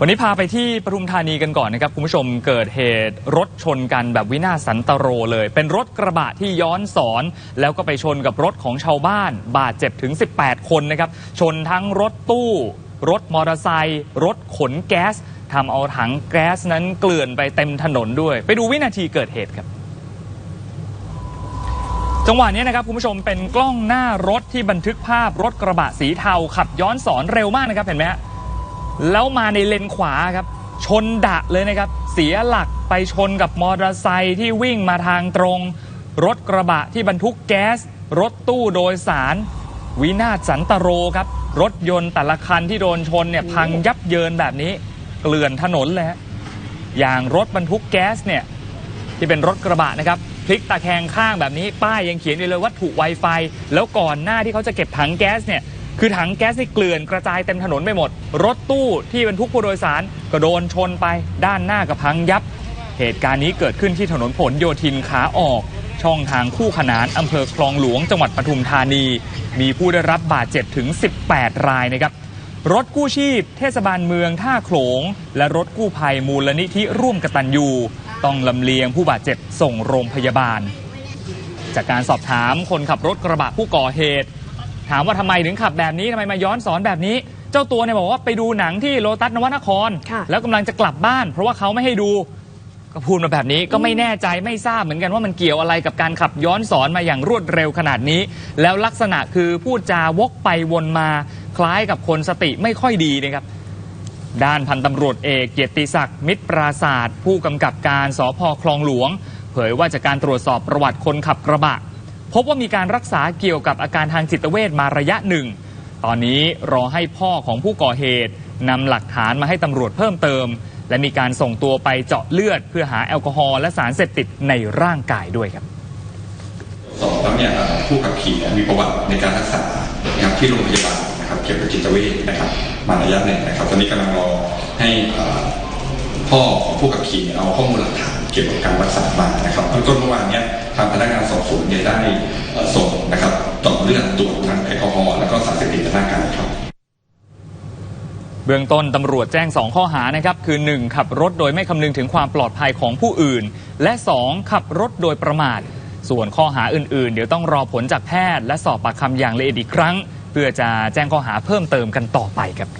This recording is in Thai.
วันนี้พาไปที่ปทุมธานีกันก่อนนะครับคุณผู้ชมเกิดเหตุรถชนกันแบบวินาศสันตโรเลย เป็นรถกระบะที่ย้อนสอน แล้วก็ไปชนกับรถของชาวบ้าน บาดเจ็บถึง 18 คนนะครับ ชนทั้งรถตู้ รถมอเตอร์ไซค์รถขนแก๊สทำเอาถังแก๊สนั้นเกลื่อนไปเต็มถนนด้วย ไปดูวินาทีเกิดเหตุครับจังหวะนี้นะครับคุณผู้ชมเป็นกล้องหน้ารถที่บันทึกภาพรถกระบะสีเทาขับย้อนสอนเร็วมากนะครับเห็นไหมฮะ แล้วมาในเลนขวาครับ ชนดะเลยนะครับ เสียหลักไปชนกับมอเตอร์ไซค์ที่วิ่งมาทางตรง รถกระบะที่บรรทุกแก๊ส รถตู้โดยสาร วินาศสันตโรครับ รถยนต์แต่ละคันที่โดนชนเนี่ยพังยับเยินแบบนี้ เกลื่อนถนนเลยฮะอย่างรถบรรทุกแก๊สเนี่ยที่เป็นรถกระบะนะครับพลิกตะแคงข้างแบบนี้ป้ายยังเขียนอยู่เลยวัตถุไวไฟแล้วก่อนหน้าที่เขาจะเก็บถังแก๊สเนี่ย คือถังแก๊สนี่เกลื่อนกระจายเต็มถนนไปหมด รถตู้ที่บรรทุกผู้โดยสารก็โดนชนไปด้านหน้ากับพังยับ เหตุการณ์นี้เกิดขึ้นที่ถนนผลโยธินขาออก ช่องทางคู่ขนานอำเภอคลองหลวงจังหวัดปทุมธานี มีผู้ได้รับบาดเจ็บถึง 18 รายนะครับรถกู้ชีพ เทศบาลเมืองท่าโขลง และรถกู้ภัยมูลนิธิร่วมกตัญญูต้องลำเลียงผู้บาดเจ็บส่งโรงพยาบาล จากการสอบถามคนขับรถกระบะผู้ก่อเหตุ ถามว่าทำไมถึงขับแบบนี้ทำไมมาย้อนสอนแบบนี้ เจ้าตัวเนี่ยบอกว่าไปดูหนังที่โลตัสนวนคร ค่ะ แล้วกำลังจะกลับบ้าน เพราะว่าเขาไม่ให้ดูก็พูดมาแบบนี้ก็ไม่แน่ใจไม่ทราบเหมือนกันว่ามันเกี่ยวอะไรกับการขับย้อนสอนมาอย่างรวดเร็วขนาดนี้ แล้วลักษณะคือพูดจาวกไปวนมา คล้ายกับคนสติไม่ค่อยดีนะครับ ด้านพันตำรวจเอกเกียรติศักดิ์มิตรปราศาสตร์ผู้กำกับการสพคลองหลวง เผยว่าจากการตรวจสอบประวัติคนขับกระบะ พบว่ามีการรักษาเกี่ยวกับอาการทางจิตเวชมาระยะหนึ่ง ตอนนี้รอให้พ่อของผู้ก่อเหตุนำหลักฐานมาให้ตำรวจเพิ่มเติม และมีการส่งตัวไปเจาะเลือด เพื่อหาแอลกอฮอล์และสารเสพติดในร่างกายด้วยครับสอบแล้วเนี่ยผู้ขับขี่มีประวัติในการรักษานะครับที่โรงพยาบาลนะครับเกี่ยวกับจิตเวชนะครับมาระยะหนึ่งนะครับ ตอนนี้กำลังรอให้พ่อของผู้ขับขี่เอาข้อมูลหลักฐาน กี่ยวกับการรักษามานะครับเบื้องต้นเมื่อวานนี้ทางพนักงานสอบสวนเนี่ยได้ส่งนะครับต่อเลือดตรวจทางแอลกอฮอล์แล้วก็สารเสพติดในร่างกายครับเบื้องต้นตำรวจแจ้ง 2 ข้อหานะครับคือ 1. ขับรถโดยไม่คำนึงถึงความปลอดภัยของผู้อื่น และ 2. ขับรถโดยประมาท ส่วนข้อหาอื่น ๆ เดี๋ยวต้องรอผลจากแพทย์ และสอบปากคำอย่างละเอียดอีกครั้ง เพื่อจะแจ้งข้อหาเพิ่มเติมกันต่อไปครับ